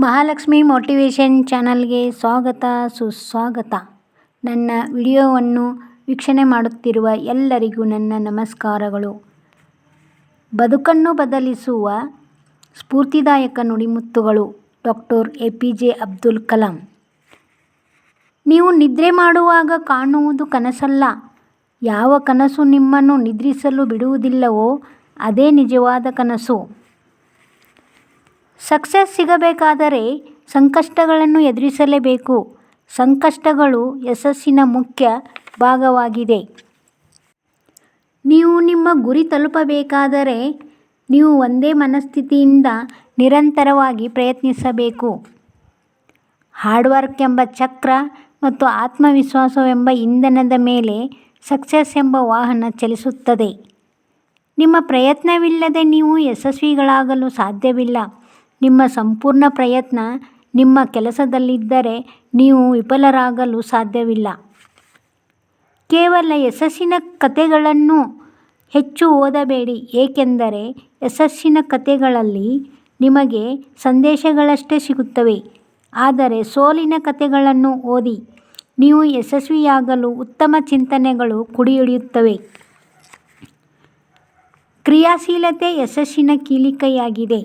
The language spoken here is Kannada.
ಮಹಾಲಕ್ಷ್ಮಿ ಮೋಟಿವೇಶನ್ ಚಾನಲ್ಗೆ ಸ್ವಾಗತ, ಸುಸ್ವಾಗತ. ನನ್ನ ವಿಡಿಯೋವನ್ನು ವೀಕ್ಷಣೆ ಮಾಡುತ್ತಿರುವ ಎಲ್ಲರಿಗೂ ನನ್ನ ನಮಸ್ಕಾರಗಳು. ಬದುಕನ್ನು ಬದಲಿಸುವ ಸ್ಫೂರ್ತಿದಾಯಕ ನುಡಿಮುತ್ತುಗಳು doctor A P J Abdul Kalam. ನೀವು ನಿದ್ರೆ ಮಾಡುವಾಗ ಕಾಣುವುದು ಕನಸಲ್ಲ. ಯಾವ ಕನಸು ನಿಮ್ಮನ್ನು ನಿದ್ರಿಸಲು ಬಿಡುವುದಿಲ್ಲವೋ ಅದೇ ನಿಜವಾದ ಕನಸು. ಸಕ್ಸಸ್ ಸಿಗಬೇಕಾದರೆ ಸಂಕಷ್ಟಗಳನ್ನು ಎದುರಿಸಲೇಬೇಕು. ಸಂಕಷ್ಟಗಳು ಯಶಸ್ಸಿನ ಮುಖ್ಯ ಭಾಗವಾಗಿದೆ. ನೀವು ನಿಮ್ಮ ಗುರಿ ತಲುಪಬೇಕಾದರೆ ನೀವು ಒಂದೇ ಮನಸ್ಥಿತಿಯಿಂದ ನಿರಂತರವಾಗಿ ಪ್ರಯತ್ನಿಸಬೇಕು. ಹಾರ್ಡ್ವರ್ಕ್ ಎಂಬ ಚಕ್ರ ಮತ್ತು ಆತ್ಮವಿಶ್ವಾಸವೆಂಬ ಇಂಧನದ ಮೇಲೆ ಸಕ್ಸಸ್ ಎಂಬ ವಾಹನ ಚಲಿಸುತ್ತದೆ. ನಿಮ್ಮ ಪ್ರಯತ್ನವಿಲ್ಲದೆ ನೀವು ಯಶಸ್ವಿಗಳಾಗಲು ಸಾಧ್ಯವಿಲ್ಲ. ನಿಮ್ಮ ಸಂಪೂರ್ಣ ಪ್ರಯತ್ನ ನಿಮ್ಮ ಕೆಲಸದಲ್ಲಿದ್ದರೆ ನೀವು ವಿಫಲರಾಗಲು ಸಾಧ್ಯವಿಲ್ಲ. ಕೇವಲ ಯಶಸ್ಸಿನ ಕಥೆಗಳನ್ನು ಹೆಚ್ಚು ಓದಬೇಡಿ, ಏಕೆಂದರೆ ಯಶಸ್ಸಿನ ಕಥೆಗಳಲ್ಲಿ ನಿಮಗೆ ಸಂದೇಶಗಳಷ್ಟೇ ಸಿಗುತ್ತವೆ. ಆದರೆ ಸೋಲಿನ ಕಥೆಗಳನ್ನು ಓದಿ, ನೀವು ಯಶಸ್ವಿಯಾಗಲು ಉತ್ತಮ ಚಿಂತನೆಗಳು ಕುಡಿಯಿಡಿಯುತ್ತವೆ ಕ್ರಿಯಾಶೀಲತೆ ಯಶಸ್ಸಿನ ಕೀಲಿಕೈಯಾಗಿದೆ.